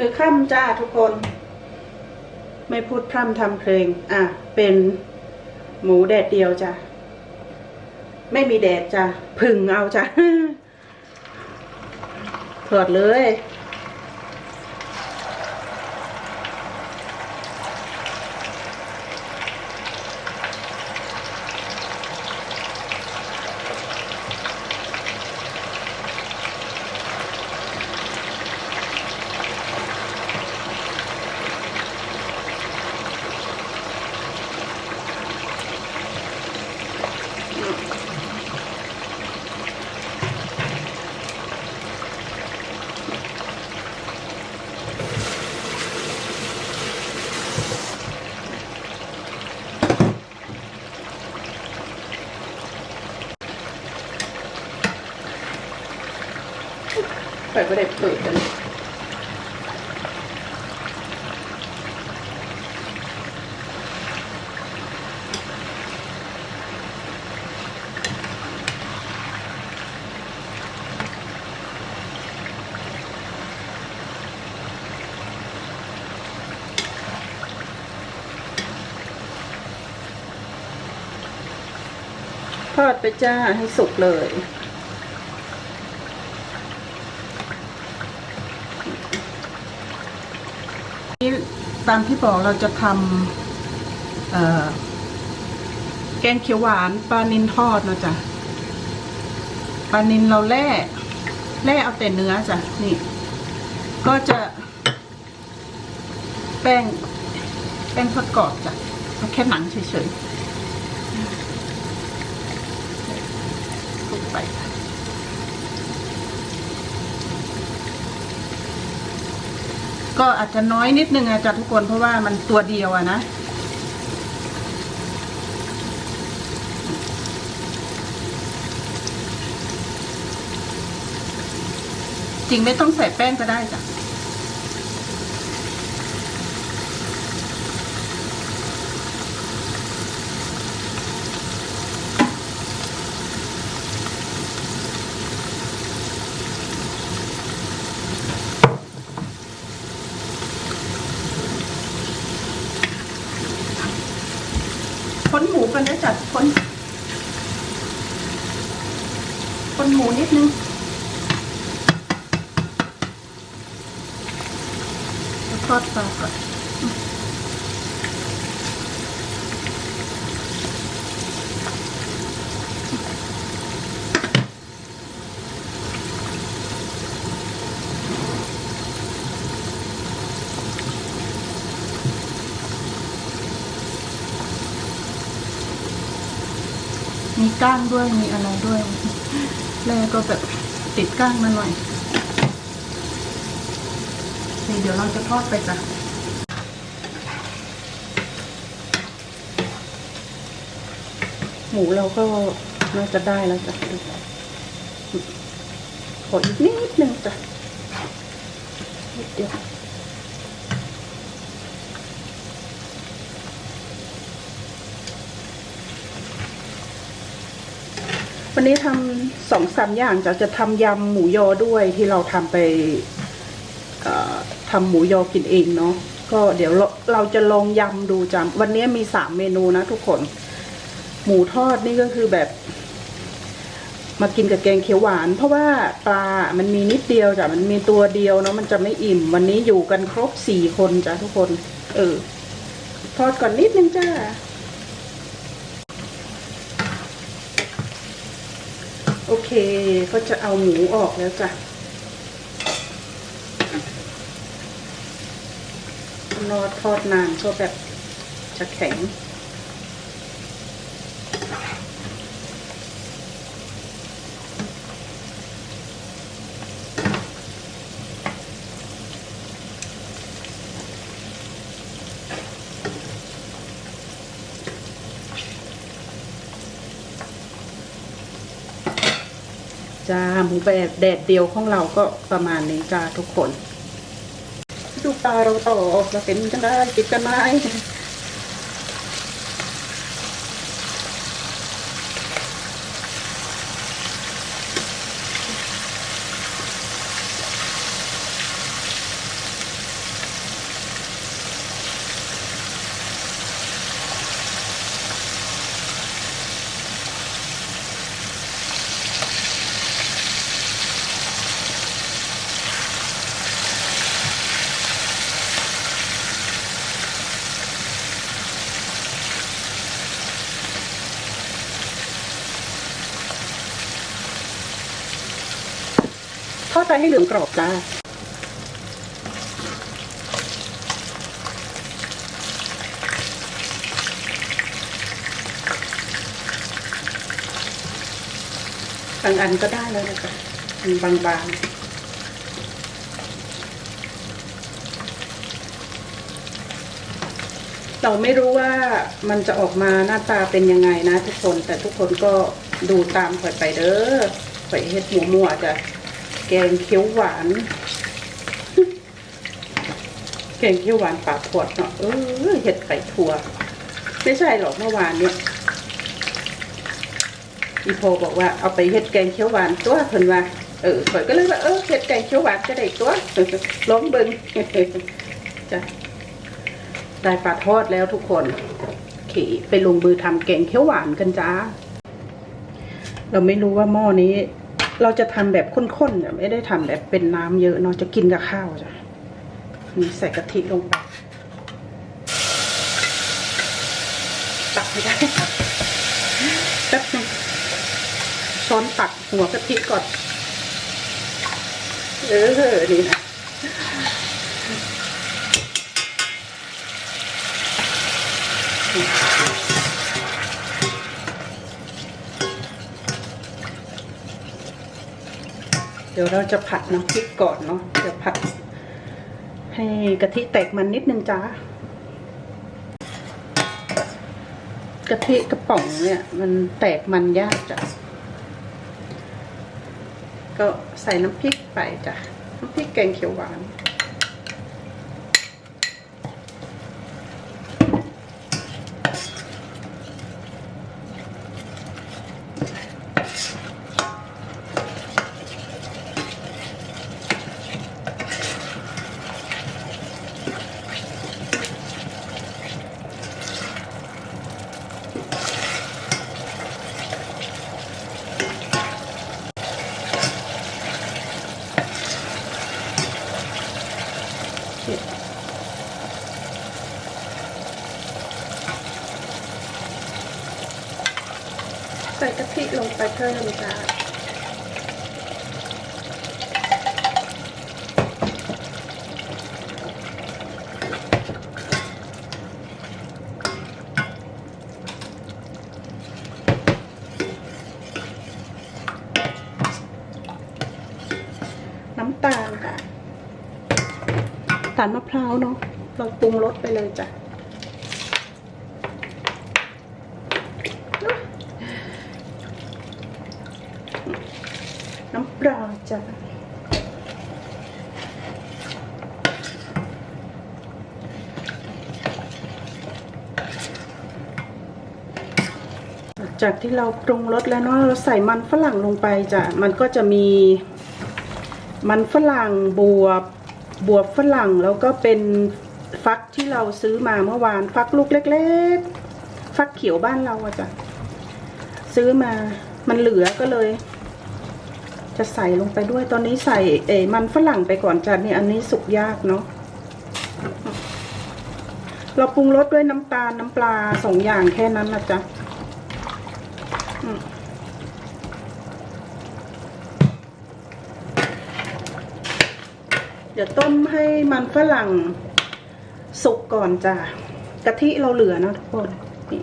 คือค่ำจ้าทุกคน ไม่พูดพร่ำทำเพลง อะ เป็นหมูแดดเดียวจ้ะ ไม่มีแดดจ้ะ พึ่งเอาจ้ะถอดเลย เปิดก็ได้เปิดกัน ทอด ไปจ้าให้สุกเลย นี่ตามที่บอกเราจะทำแกงเขียวหวานปลานินทอดนะจ๊ะปลานินเราแล่แล่เอาแต่เนื้อจ้ะนี่ ก็จะแป้งแป้งทอดกรอบจ้ะเอาแค่หนังเฉยๆคลุกไป ก็อาจจะน้อยนิดนึงอาจารย์ทุกคนเพราะว่ามันตัวเดียวอะนะจริงไม่ต้องใส่แป้งก็ได้จ้ะ ค้นหมูกันได้จัดค้นค้นหมูนิดนึงแล้วทอดปลาก่อนมี ก้างด้วยมีอะไรด้วยแล้วก็แบบติดก้างมาหน่อยนี่เดี๋ยวเราจะทอดไปจ้ะหมูเราก็น่าจะได้แล้วจ้ะขออีกนิดนึงจ้ะนิดเดียว วันนี้ทำสองสามอย่างจะจะทำยำหมูยอด้วยที่เราทำไปทำหมูยอกินเองเนาะก็เดี๋ยวเราเราจะลองยำดูจ้ะวันนี้มีสามเมนูนะทุกคน หมูทอดนี่ก็คือแบบ มากินกับแกงเขียวหวาน เพราะว่าปลา มันมีนิดเดียวจ้ะมันมีตัวเดียวเนาะมันจะไม่อิ่ม วันนี้อยู่กันครบสี่คนจ้ะทุกคน เออ ทอดก่อนนิดนึงจ้า โอเค ก็จะเอาหมูออกแล้วจ้ะรอทอดนานก็แบบจะแข็ง แบบแดดเดียวของเราก็ประมาณนี้จ้าทุกคน ดูปลาเราต่อเราเป็นกันได้ติดกันไหม ไฟให้เหลืองกรอบจ้าบางอันก็ได้แล้วนะคะอันบางๆเราไม่รู้ว่ามันจะออกมาหน้าตาเป็นยังไงนะทุกคนแต่ทุกคนก็ดูตามข่อยไปเด้อข่อยเฮ็ดหมูมั่วจ้ะ แกงเขียวหวาน แกงเขียวหวานปากขวดเนาะเออเห็ดไข่ถั่ว ไม่ใช่หรอกเมื่อวานเนี่ยอีโพบอกว่าเอาไปเฮ็ดแกงเขียวหวานตัวเพิ่นว่าเออข่อยก็เลยว่าเออเฮ็ดแกงเขียวหวานจะได้ตัวล้มเบิงจ้ะได้ปลาทอดแล้วทุกคนขี่ไปลงมือทำแกงเขียวหวานกันจ้า เราไม่รู้ว่าหม้อนี้ เราจะทำแบบข้นๆเนี่ยไม่ได้ทำแบบเป็นน้ำเยอะเนาะจะกินกับข้าวจ้ะนี่ใส่กะทิลงไปตักไม่ได้แป๊บนึงช้อนตักหัวกะทิก่อน เออ นี่นะ เดี๋ยวเราจะผัดน้ำพริกก่อนเนาะเดี๋ยวผัด ให้กะทิแตกมันนิดนึงจ้ากะทิกระป๋องเนี่ย มันแตกมันยากจ้ะก็ใส่น้ำพริกไปจ้ะน้ำพริกแกงเขียวหวาน เพิ่มจ้าน้ำตาลค่ะตาลมะพร้าวเนาะเราปรุงรสไปเลยจ้ะ น้ำปลาจ้ะ จากที่เราปรุงรสแล้วเนาะเราใส่มันฝรั่งลงไปจ้ะมันก็จะมีมันฝรั่งบวบบวบฝรั่งแล้วก็เป็นฟักที่เราซื้อมาเมื่อวานฟักลูกเล็ก ๆ ฟักเขียวบ้านเราอะจ้ะซื้อมามันเหลือก็เลย จะใส่ลงไปด้วยตอนนี้ใส่เอมันฝรั่งไปก่อนจ้ะนี่อันนี้สุกยากเนาะเราปรุงรสด้วยน้ำตาลน้ำปลาสองอย่างแค่นั้นนะจ๊ะอืมเดี๋ยวต้มให้มันฝรั่งสุกก่อนจ้ะกะทิเราเหลือนะทุกคนนี่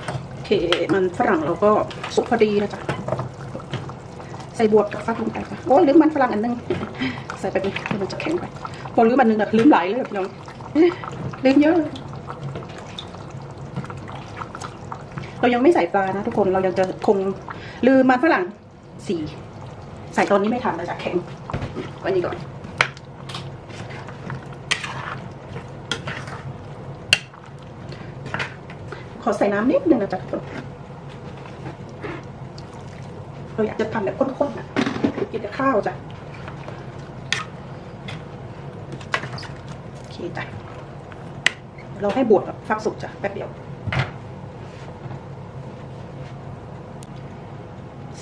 โอ เค มันฝรั่งเราก็สุกพอดีนะจ๊ะใส่บวบกับฟักลงไปค่ะโอ้ยลืมมันฝรั่งอันนึงใส่ไปดิเดี๋ยวมันจะแข็งไปพอลืมอันนึงอะลืมหลายเลยพี่น้องลืมเยอะเลยเรายังไม่ใส่ปลานะทุกคนเรายังจะคงลืมมันฝรั่งสี่ใส่ตอนนี้ไม่ทันเราจะแข็งไว้นี่ก่อน อใส่น้ำนิดนึงนะจ๊ะทุกคนเราอยากจะทำแบบข้นๆนะกินแต่ข้าวจ้ะโอเคจ้ะเราให้บวกกับฟักสุกจ้ะแป๊บเดียว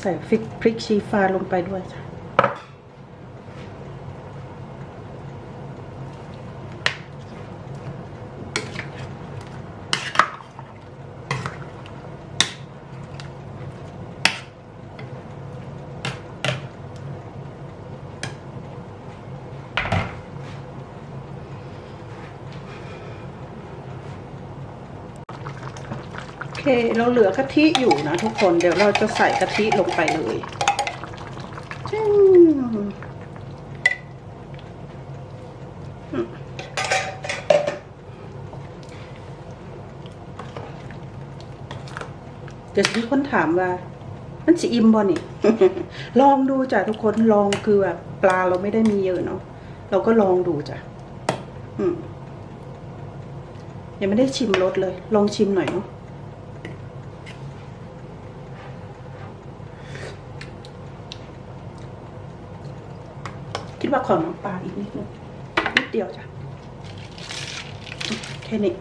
ใส่ฟิกพริกชี้ฟ้าลงไปด้วยจ้ะ เคเราเหลือกะทิอยู่นะทุกคนเดี๋ยวเราจะใส่กะทิลงไปเลยจะมเดี๋ยวมีคนถามว่า มันจะอิ่มบ่นี่ ลองดูจ้ะทุกคนลองคือแบบปลาเราไม่ได้มีเยอะเนาะเราก็ลองดูจ้ะอืมยังไม่ได้ชิมรสเลย ลองชิมหน่อยเนาะ คิดว่าขอน้ำปลาอีกนิดนึงนิดเดียวจ้ะแค่นี้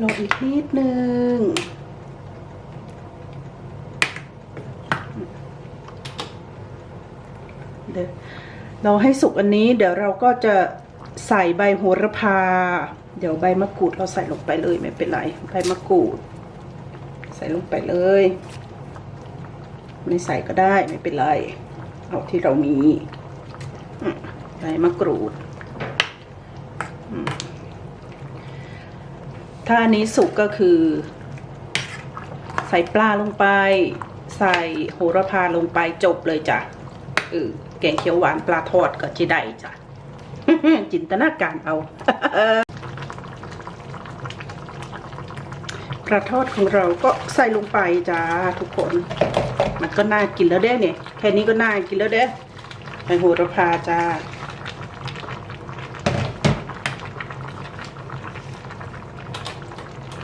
ลงอีกนิดนึงเดี๋ยวเราให้สุกอันนี้ เดี๋ยวเราก็จะใส่ใบโหระพา เดี๋ยวใบมะกรูดเราใส่ลงไปเลยไม่เป็นไร ใบมะกรูด ใส่ลงไปเลย ไม่ใส่ก็ได้ไม่เป็นไร เอาที่เรามีอืมใบมะกรูด ถ้าอันนี้สุกก็คือ ใส่ปลาลงไป ใส่โหระพาลงไปจบเลยจ้ะเออแกงเขียวหวานปลาทอดก็จะได้จ้ะจินตนาการเอาปลาทอดของเราก็ใส่ลงไปจ้าทุกคน มันก็น่ากินแล้วเด้เนี่ยแค่นี้ก็น่ากินแล้วเด้ใบโหระพาจ้า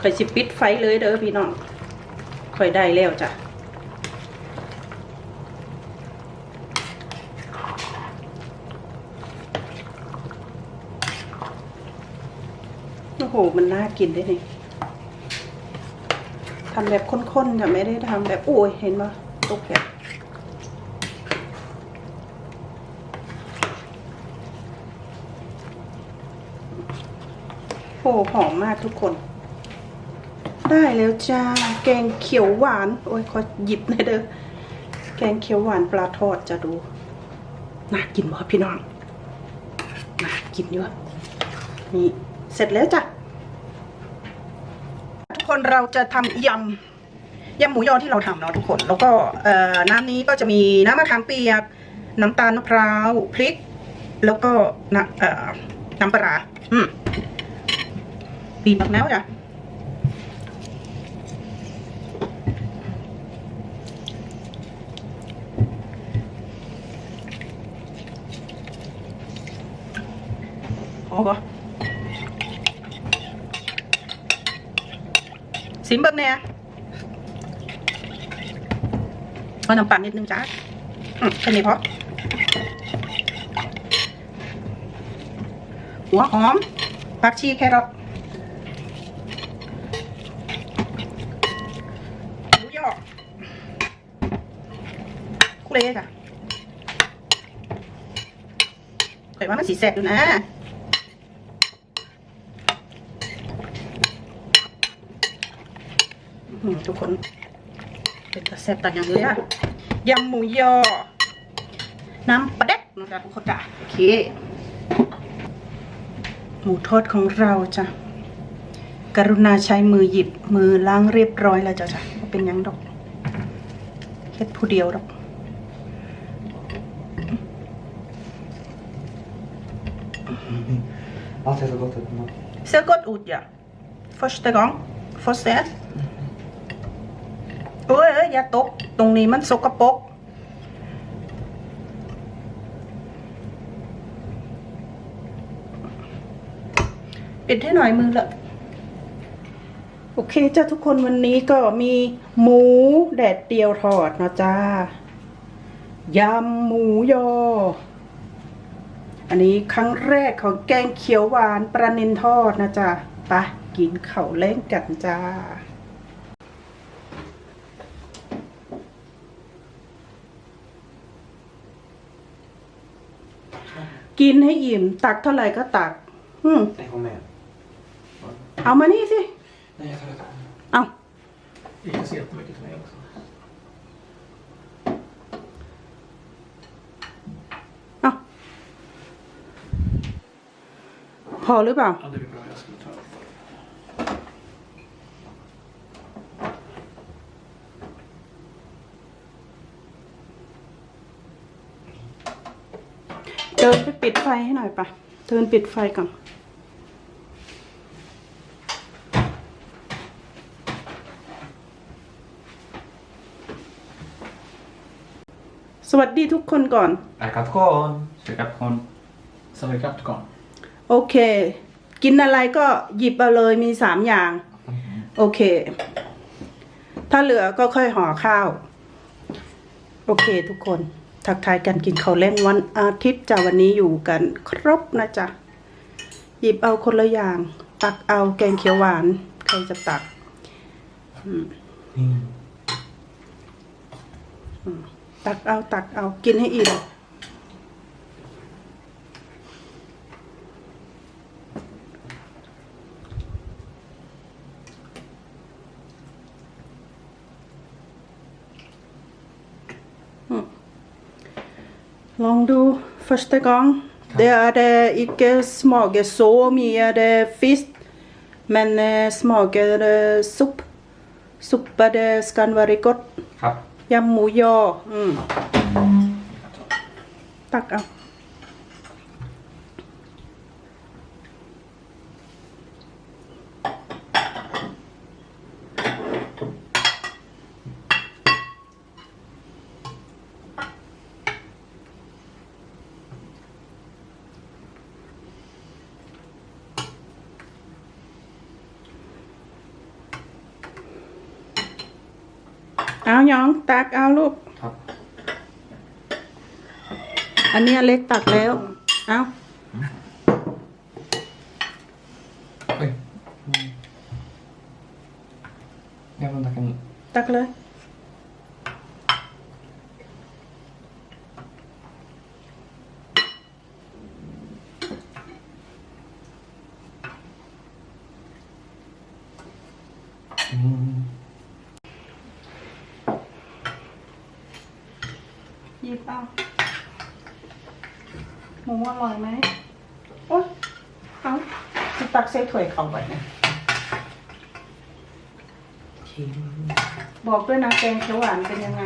ค่อยสิปิดไฟเลยเด้อพี่น้องค่อยได้แล้วจ้ะโอ้โห มันน่ากินด้วยนี่ยทำแบบข้นๆค่ะไม่ได้ทำแบบโอ้ยเห็นปะ ตกแบบโอ้หอมมากทุกคน ได้แล้วจ้า แกงเขียวหวาน โอ้ยขอหยิบหน่อยเด้อ แกงเขียวหวานปลาทอดจะดู น่ากินบ่พี่น้อง น่ากินเยอะนี่ เสร็จแล้วจ้ะ ทุกคนเราจะทำยำ ยำหมูยอที่เราทำเนาะทุกคน แล้วก็น้ำนี้ก็จะมีน้ำมะขามเปียก น้ำตาลมะพร้าวพริก แล้วก็น้ำน้ำปลาอืมปีบักแล้วจ้ะพอปะซิมเบิ้งเนี่ย เอาน้ำปั่นนิดนึงจ้าแค่นี้พอหัวหอมผักชีแครอทหมูยอคุเรจ้ะแต่ว่ามันสีแสบอยู่นะทุกคน เป็นตะแซ่บตัดอย่างเลยอะยำหมูยอ น้ำปลาเด็กนะจ๊ะทุกคนจ้ะโอเค หมูทอดของเราจ้ะกรุณาใช้มือหยิบมือล้างเรียบร้อยแล้วจ้ะจ้ะบ่เป็นหยังดอกเฮ็ดผู้เดียวดอก Allt är så gott ut. mamma. Ser gott ut ja. Första gång. Första. เอ้ยเอ้ยอย่าตก ตรงนี้มันสกปรกปิดให้หน่อยมือละโอเคจ้าทุกคนวันนี้ก็มีหมูแดดเดียวทอดเนาะจ้ายำหมูยอ อันนี้ครั้งแรกของแกงเขียวหวานปลานินทอดนะจ๊ะไปกินเข่าเล่งกันจ้า กินให้อิ่ม ตักเท่าไหร่ก็ตัก อืม Nej, kom med. เอามานี่สิ Nej, jag tar det. เอา Det finns jättemycket till mig också. เอาพอหรือเปล่า เดินไปปิดไฟให้หน่อยปะเดินปิดไฟก่อนสวัสดีทุกคนก่อน Arkadkon. Arkadkon. Sen är det Capcom. โอเค กินอะไรก็หยิบเอาเลยมีสามอย่าง โอเค ถ้าเหลือก็ค่อยห่อข้าว โอเคทุกคน ทักทายกันกินข้าวแรงวันอาทิตย์จ้ะวันนี้อยู่กันครบนะจ๊ะหยิบเอาคนละอย่าง ตักเอาแกงเขียวหวาน ใครจะตักตักเอาตักเอากินให้อิ่ม Första gången. Det är eh, det ikke smaker så mycket fisk, men smakar smaker Soppa supp. Suppe det skal være godt. Ja, må ja. Mm. Takk. เอา เอาหยองตักเอาลูก ครับ อันเนี้ยเล็กตักแล้ว เอา Oj. Jag vill tacka ตักเลย ส่ถ้วยเขาไปนะบอกด้วยนะแกงเขียวหวานเป็นยังไง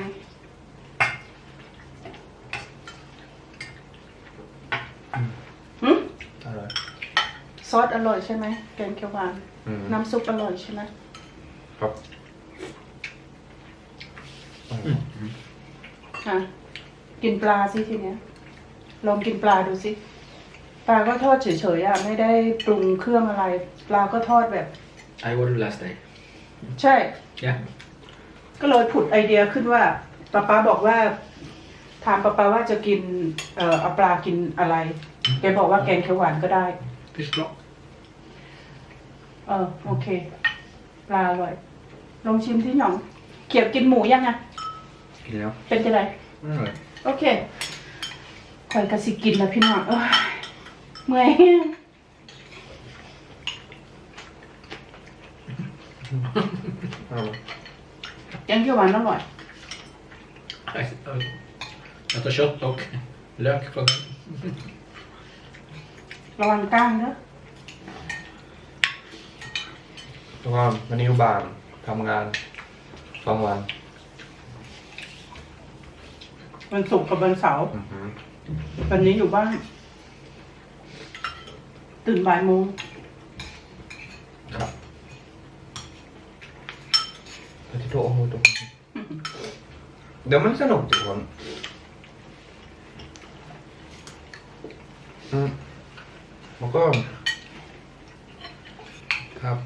หืม Alright. ซอสอร่อยใช่ไหมแกงเขียวหวาน อืม น้ำซุปอร่อยใช่ไหมครับอะกินปลาสิทีเนี้ยลองกินปลาดูสิ ปลาก็ทอดเฉยๆอะไม่ได้ปรุงเครื่องอะไร ปลาก็ทอดแบบ I ordered last day. ใช่ Yeah. ก็เลยผุดไอเดียขึ้นว่าป้าป้าบอกว่าถามป้าป้าว่าจะกินเอ่อเอาปลากินอะไรแกบอกว่าแกงเขียวหวานก็ได้ Fish bra. เออโอเค ปลาอร่อย ลองชิมที่หยอง เขียบกินหมูยังไง Ja. เป็นจะไง Alright. โอเคคอยกระสิกินแล้วพี่น้องเอ้ย เมื่อย Alright. แกงเขียวหวานอร่อย Nej, Jag tar kött och lök från den. ระวังก้างเนอะแล้วก็วันนี้อยู่บ้านทำงานสองวันวันศุกร์กับวันเสาร์อือหือวันนี้อยู่บ้าน ตื่นบ่ายโมงครับแต่ที่โตโอ้โหตรงนี้เดี๋ยวมันสนุกทุกคนอืมแล้วก็ ครับ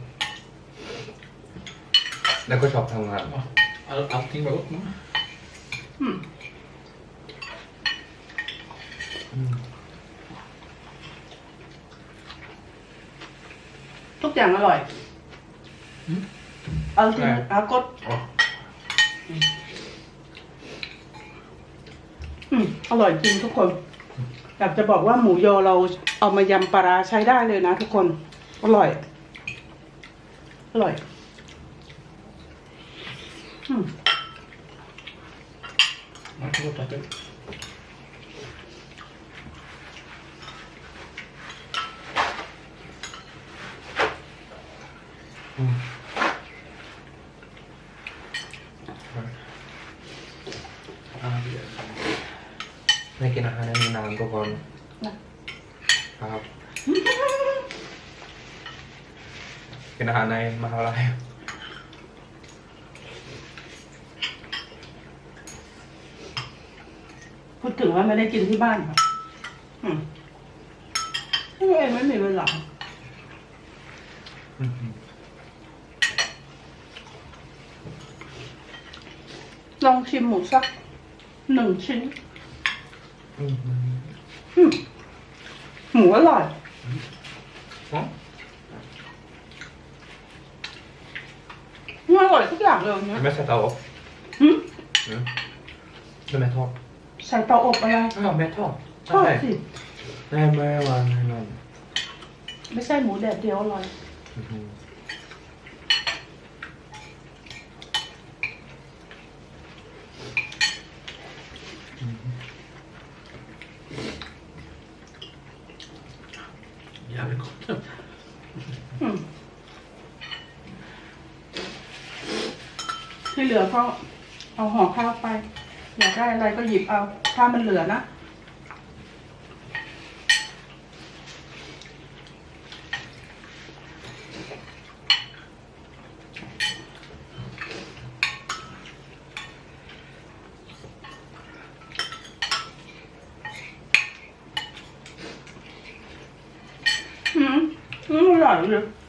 แล้วก็ชอบทำงาน Ja. All, allting var gott. mamma. อืม อืม ทุก อย่างอร่อยอืมเอาจริงเอากด Ja. อืมอร่อยจริงทุกคน อยากจะบอกว่าหมูยอเราเอามายำปลาร้าใช้ได้เลยนะทุกคน อร่อย อร่อย อืม Varsågod, tack. อืม Ja, det är- ไม่กินอาหารในนานก็ก่อนนะครับ กินอาหารในมหาลัยพูดถึงว่าไม่ได้กินที่บ้านค่ะอืมตัวเองไม่มีเวลา อืม ลองชิ มหมูสักหนึ่งชิ้นอืมอืมหมูอร่อยอ๋อมันอร่อยทุกอย่างเลยเนี่ยไม่ใช่เตาอบหืมอืมไม่แม่ทอดใส่เตาอบอะไรอ้าวแม่ทอดชอบใช่สิแม่แม่วางให้มันไม่ใช่หมูแดดเดียวอร่อย อืม Jävligt gott. อืมที่เห ลือก็เอาห่อข้าวไป อยากได้อะไรก็หยิบเอา ถ้ามันเหลือนะอืมอร่อยเลย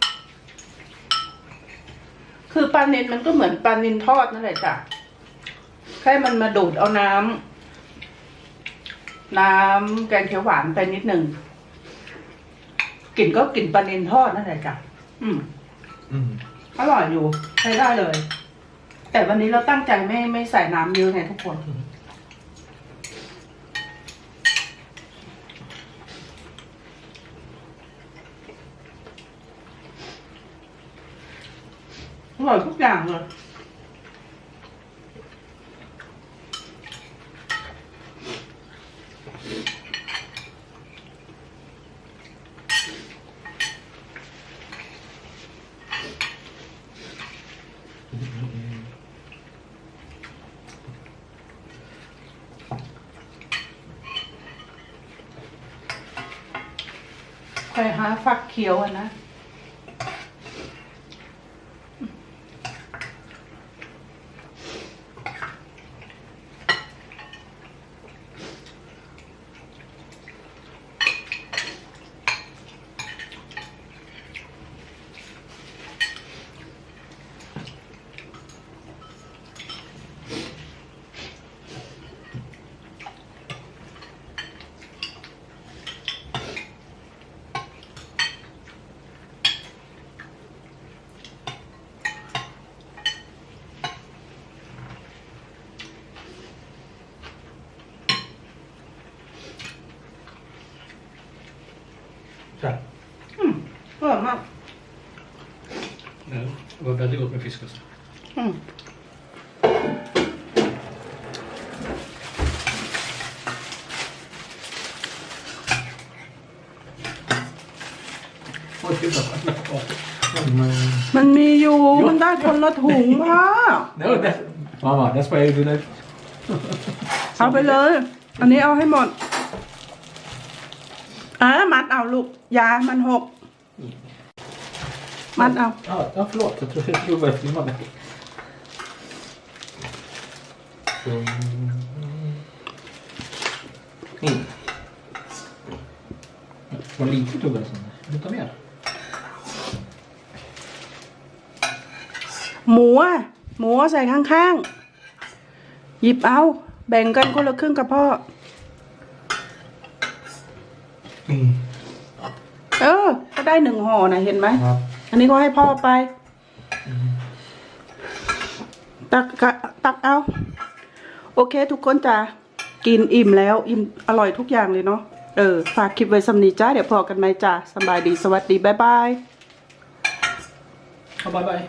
ปลานินมันก็เหมือนปลานินทอดนั่นแหละจ้ะแค่มันมาดูดเอาน้ำน้ำแกงเขียวหวานไปนิดหนึ่งกลิ่นก็กลิ่นปลานินทอดนั่นแหละจ้ะอืม อืม อร่อยอยู่ใช้ได้เลย แต่วันนี้เราตั้งใจไม่ไม่ใส่น้ำเยอะไงทุกคน ร่อยทุกอย่างเลยไปหาฟักเขียวอะนะ ใช่ อืมอร่อยมาก Ja, Det var väldigt gott med fisk alltså. อืม Oj, gud vad skönt. มันมีอยู่ มันได้คนละถุงพ่อ No, that, mamma, that's why I do that. เอาไปเลย อันนี้เอาให้หมดอ่ามัดเอาลูก ยามันหกมั ดเอา Ja, ja förlåt. Jag trodde jag trodde bara filmade. อืมนี่ Vad lite tog det som. Vill du ta mer? หมูอะหมูใส่ข้างๆ หยิบเอา แบ่งกันคนละครึ่งกับพ่ออืมเออ ก็ได้หนึ่งห่อนะเห็นไหม ครับ อันนี้ก็ให้พ่อไป ตักกะตักเอา โอเค ทุกคนจ้ะกินอิ่มแล้ว อิ่มอร่อยทุกอย่างเลยเนาะ เออ ฝากคลิปไว้สำนีจ้า เดี๋ยวพอกันไหมจ้าสบายดี สวัสดี บ๊ายบาย บ๊ายบาย